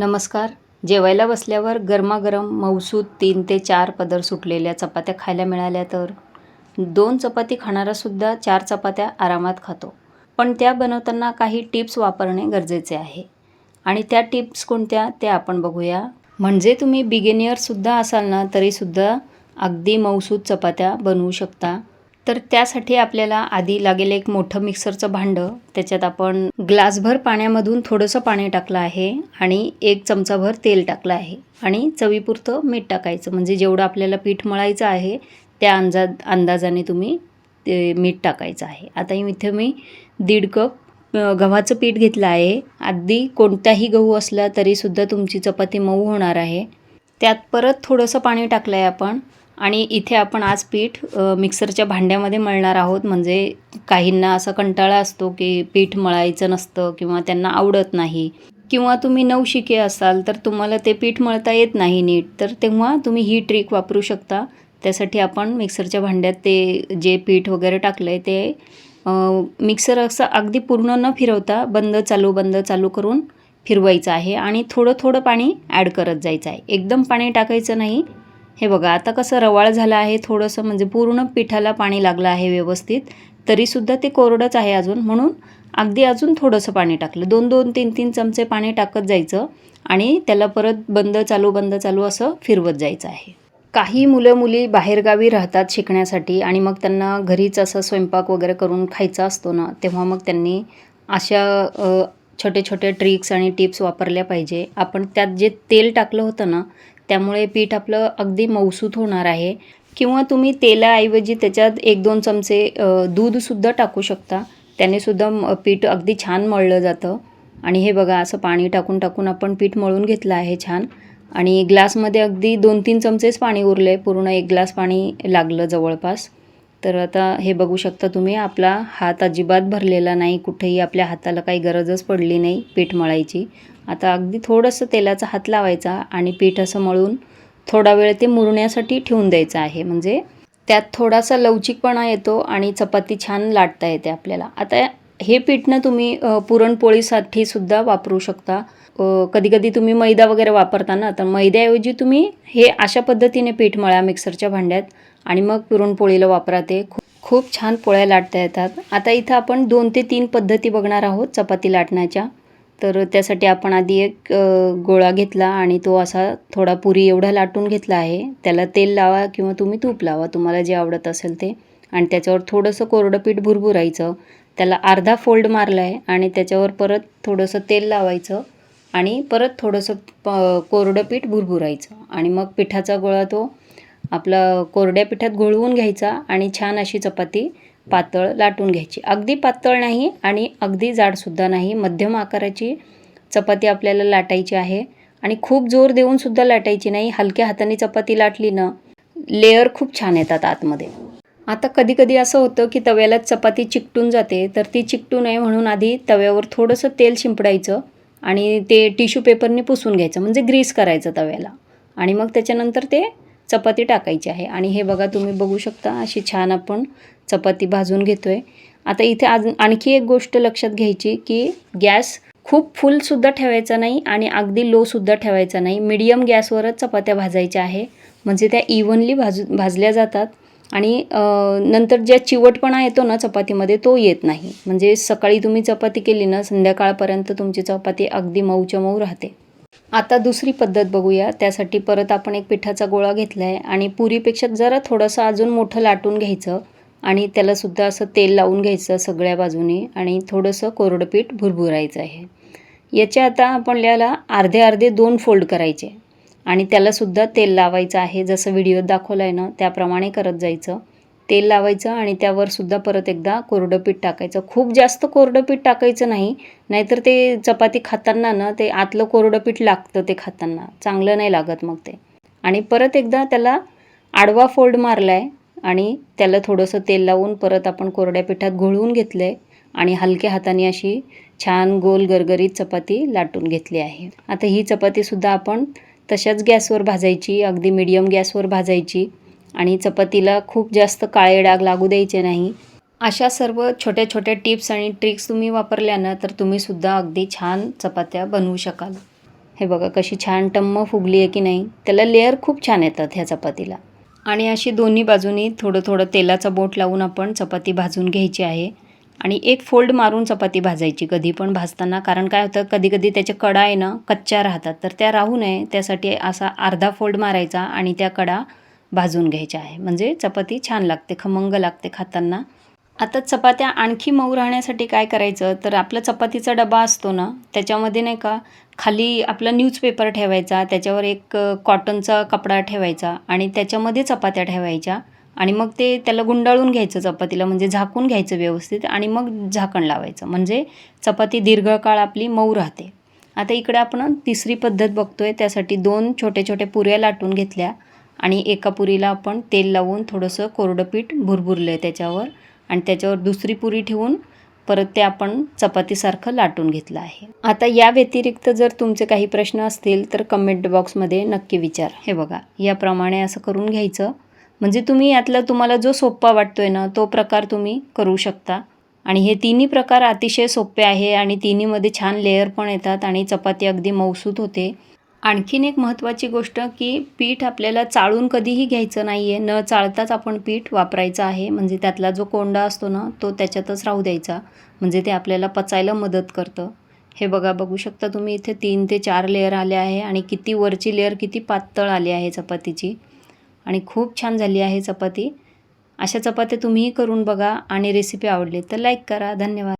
नमस्कार. जेवायला बसल्यावर गरमागरम मऊसूत तीन ते चार पदर सुटलेल्या चपात्या खायला मिळाल्या तर? दोन चपाती खाणारासुद्धा चार चपात्या आरामात खातो. पण त्या बनवताना काही टिप्स वापरणे गरजेचे आहे. आणि त्या टिप्स कोणत्या ते आपण बघूया. म्हणजे तुम्ही बिगिनियरसुद्धा असाल ना तरीसुद्धा अगदी मऊसूत चपात्या बनवू शकता. तर त्यासाठी आपल्याला आधी लागेल एक मोठं मिक्सरचं भांडं. त्याच्यात आपण ग्लासभर पाण्यामधून थोडंसं पाणी टाकलं आहे आणि एक चमचाभर तेल टाकलं आहे. आणि चवीपुरतं मीठ टाकायचं. म्हणजे जेवढं आपल्याला पीठ मळायचं आहे त्या अंदाज अंदाजाने तुम्ही ते मीठ टाकायचं आहे. आता इथे मी दीड कप गव्हाचं पीठ घेतलं आहे. अगदी कोणताही गहू असला तरीसुद्धा तुमची चपाती मऊ होणार आहे. त्यात परत थोडंसं पाणी टाकलं आहे आपण. आणि इथे आपण आज पीठ मिक्सरच्या भांड्यामध्ये मळणार आहोत. म्हणजे काहींना असा कंटाळा असतो की पीठ मळायचं नसतं किंवा त्यांना आवडत नाही. किंवा तुम्ही नवशिके असाल तर तुम्हाला ते पीठ मळता येत नाही नीट. तर तेव्हा तुम्ही ही ट्रिक वापरू शकता. त्यासाठी आपण मिक्सरच्या भांड्यात ते जे पीठ वगैरे टाकलं आहे ते मिक्सर असं अगदी पूर्ण न फिरवता बंद चालू बंद चालू करून फिरवायचं आहे. आणि थोडं थोडं पाणी ॲड करत जायचं आहे. एकदम पाणी टाकायचं नाही. हे बघा आता कसं रवाळ झालं आहे थोडंसं म्हणजे पूर्ण पिठाला पाणी लागलं आहे व्यवस्थित तरीसुद्धा ते कोरडंच आहे अजून. म्हणून अगदी अजून थोडंसं पाणी टाकलं. दोन दोन तीन तीन चमचे पाणी टाकत जायचं आणि त्याला परत बंद चालू बंद चालू असं फिरवत जायचं आहे. काही मुलं मुली बाहेरगावी राहतात शिकण्यासाठी आणि मग त्यांना घरीच असं स्वयंपाक वगैरे करून खायचा असतो ना तेव्हा मग त्यांनी अशा छोटे छोटे ट्रिक्स आणि टिप्स वापरल्या पाहिजे. आपण त्यात जे तेल टाकलं होतं ना त्यामुळे पीठ आपलं अगदी मऊसूत होणार आहे. किंवा तुम्ही तेलाऐवजी त्याच्यात एक दोन चमचे दूधसुद्धा टाकू शकता. त्यानेसुद्धा म- पीठ अगदी छान मळलं जातं. आणि हे बघा असं पाणी टाकून टाकून आपण पीठ मळून घेतलं आहे छान. आणि ग्लासमध्ये अगदी दोन तीन चमचेच पाणी उरले पूर्ण एक ग्लास पाणी लागलं जवळपास. तर आता हे बघू शकता तुम्ही आपला हात अजिबात भरलेला नाही कुठेही आपल्या हाताला काही गरजच पडली नाही पीठ मळायची. आता अगदी थोडंसं तेलाचा हात लावायचा आणि पीठ असं मळून थोडा वेळ ते मुरण्यासाठी ठेवून द्यायचं आहे. म्हणजे त्यात थोडासा लवचिकपणा येतो आणि चपाती छान लाटता येते आपल्याला. आता हे पीठनं तुम्ही पुरणपोळीसाठी सुद्धा वापरू शकता. कधी कधी तुम्ही मैदा वगैरे वापरता ना तर मैद्याऐवजी तुम्ही हे अशा पद्धतीने पीठ मळा मिक्सरच्या भांड्यात आणि मग पुरणपोळीला वापरा ते. खूप खूप छान पोळ्या लाटता येतात. आता इथं आपण दोन ते तीन पद्धती बघणार आहोत चपाती लाटण्याच्या. तर त्यासाठी आपण आधी एक गोळा घेतला आणि तो असा थोडा पुरी एवढा लाटून घेतला आहे. त्याला तेल लावा किंवा तुम्ही तूप लावा तुम्हाला जे आवडत असेल ते. आणि त्याच्यावर थोडंसं कोरडं पीठ भुरभुरायचं. त्याला अर्धा फोल्ड मारला आहे आणि त्याच्यावर परत थोडंसं तेल लावायचं आणि परत थोडंसं प कोरडं पीठ भुरभुरायचं. आणि मग पिठाचा गोळा तो आपला कोरड्या पिठात घोळवून घ्यायचा आणि छान अशी चपाती पातळ लाटून घ्यायची. अगदी पातळ नाही आणि अगदी जाडसुद्धा नाही. मध्यम आकाराची चपाती आपल्याला लाटायची आहे आणि खूप जोर देऊनसुद्धा लाटायची नाही. हलक्या हाताने चपाती लाटली ना लेअर खूप छान येतात आतमध्ये. आता कधी कधी असं होतं की तव्याला चपाती चिकटून जाते तर ती चिकटू नये म्हणून आधी तव्यावर थोडंसं तेल शिंपडायचं आणि ते टिश्यू पेपरने पुसून घ्यायचं म्हणजे ग्रीस करायचं तव्याला. आणि मग त्याच्यानंतर ते चपाती टाकायची आहे. आणि हे बघा तुम्ही बघू शकता अशी छान आपण चपाती भाजून घेतो आहे आता इथे आज आणखी एक गोष्ट लक्षात घ्यायची की गॅस खूप फुलसुद्धा ठेवायचा नाही आणि अगदी लोसुद्धा ठेवायचा नाही. मीडियम गॅसवरच चपात्या भाजायच्या आहे. म्हणजे त्या इव्हनली भाजू भाजल्या जातात. आणि नंतर ज्या चिवटपणा येतो ना चपातीमध्ये तो येत नाही. म्हणजे सकाळी तुम्ही चपाती केली ना संध्याकाळपर्यंत तुमची चपाती अगदी मऊच्या मऊ राहते. आता दुसरी पद्धत बघूया. त्यासाठी परत आपण एक पिठाचा गोळा घेतला आहे आणि पुरीपेक्षा जरा थोडंसं अजून मोठं लाटून घ्यायचं आणि त्यालासुद्धा असं तेल लावून घ्यायचं सगळ्या बाजूने आणि थोडंसं कोरडं पीठ भुरभुरायचं आहे. याच्या आता आपल्याला अर्धे अर्धे दोन फोल्ड करायचे. आणि त्यालासुद्धा तेल लावायचं आहे. जसं व्हिडिओत दाखवलं आहे ना त्याप्रमाणे करत जायचं. तेल लावायचं आणि त्यावर सुद्धा परत एकदा कोरडं पीठ टाकायचं. खूप जास्त कोरडं पीठ टाकायचं नाही नाहीतर ते चपाती खाताना ना ते आतलं कोरडं पीठ लागतं ते खाताना. चांगलं नाही लागत मग ते. आणि परत एकदा त्याला आडवा फोल्ड मारला आहे आणि त्याला थोडंसं तेल लावून परत आपण कोरड्या पिठात घोळवून घेतलं आहे आणि हलक्या हाताने अशी छान गोल गरगरीत चपाती लाटून घेतली आहे. आता ही चपातीसुद्धा आपण तशाच गॅसवर भाजायची अगदी मिडियम गॅसवर भाजायची आणि चपातीला खूप जास्त काळे डाग लागू द्यायचे नाही. अशा सर्व छोट्या छोट्या टिप्स आणि ट्रिक्स तुम्ही वापरल्या ना तर तुम्हीसुद्धा अगदी छान चपात्या बनवू शकाल. हे बघा कशी छान टम्म फुगली आहे की नाही त्याला लेअर खूप छान येतात ह्या चपातीला. आणि अशी दोन्ही बाजूनी थोडं थोडं तेलाचा बोट लावून आपण चपाती भाजून घ्यायची आहे. आणि एक फोल्ड मारून चपाती भाजायची कधी पण भाजताना. कारण काय होतं कधी कधी त्याच्या कडा आहे ना कच्च्या राहतात. तर त्या राहू नये त्यासाठी असा अर्धा फोल्ड मारायचा आणि त्या कडा भाजून घ्यायच्या आहे. म्हणजे चपाती छान लागते खमंग लागते खाताना. आता चपात्या आणखी मऊ राहण्यासाठी काय करायचं? तर आपला चपातीचा डबा असतो ना त्याच्यामध्ये नाही का खाली आपला न्यूजपेपर ठेवायचा त्याच्यावर एक कॉटनचा कपडा ठेवायचा आणि त्याच्यामध्ये चपात्या ठेवायच्या. आणि मग ते त्याला गुंडाळून घ्यायचं चपातीला म्हणजे झाकून घ्यायचं व्यवस्थित आणि मग झाकण लावायचं. म्हणजे चपाती दीर्घकाळ आपली मऊ राहते. आता इकडे आपण तिसरी पद्धत बघतोय त्यासाठी दोन छोटे छोटे पुऱ्या लाटून घेतल्या आणि एका पुरीला आपण तेल लावून थोडंसं कोरडं पीठ भुरभुरलं आहे त्याच्यावर आणि त्याच्यावर दुसरी पुरी ठेवून परत ते आपण चपातीसारखं लाटून घेतलं आहे. आता या व्यतिरिक्त जर तुमचे काही प्रश्न असतील तर कमेंट बॉक्समध्ये नक्की विचार. हे बघा याप्रमाणे असं करून घ्यायचं. म्हणजे तुम्ही यातला तुम्हाला जो सोप्पा वाटतोय ना तो प्रकार तुम्ही करू शकता. आणि हे तिन्ही प्रकार अतिशय सोपे आहे आणि तिन्हीमध्ये छान लेअर पण येतात आणि चपाती अगदी मौसूत होते. आणखीन एक महत्त्वाची गोष्ट की पीठ आपल्याला चाळून कधीही घ्यायचं नाही आहे न चाळताच आपण पीठ वापरायचं आहे. म्हणजे त्यातला जो कोंडा असतो ना तो त्याच्यातच राहू द्यायचा. म्हणजे ते आपल्याला पचायला मदत करतं. हे बघा बघू शकता तुम्ही इथे तीन ते चार लेअर आले आहे आणि किती वरची लेअर किती पातळ आली आहे चपातीची. आणि खूप छान झाली आहे चपाती. अशा चपात्या तुम्हीही करून बघा आणि रेसिपी आवडली तर लाईक करा. धन्यवाद.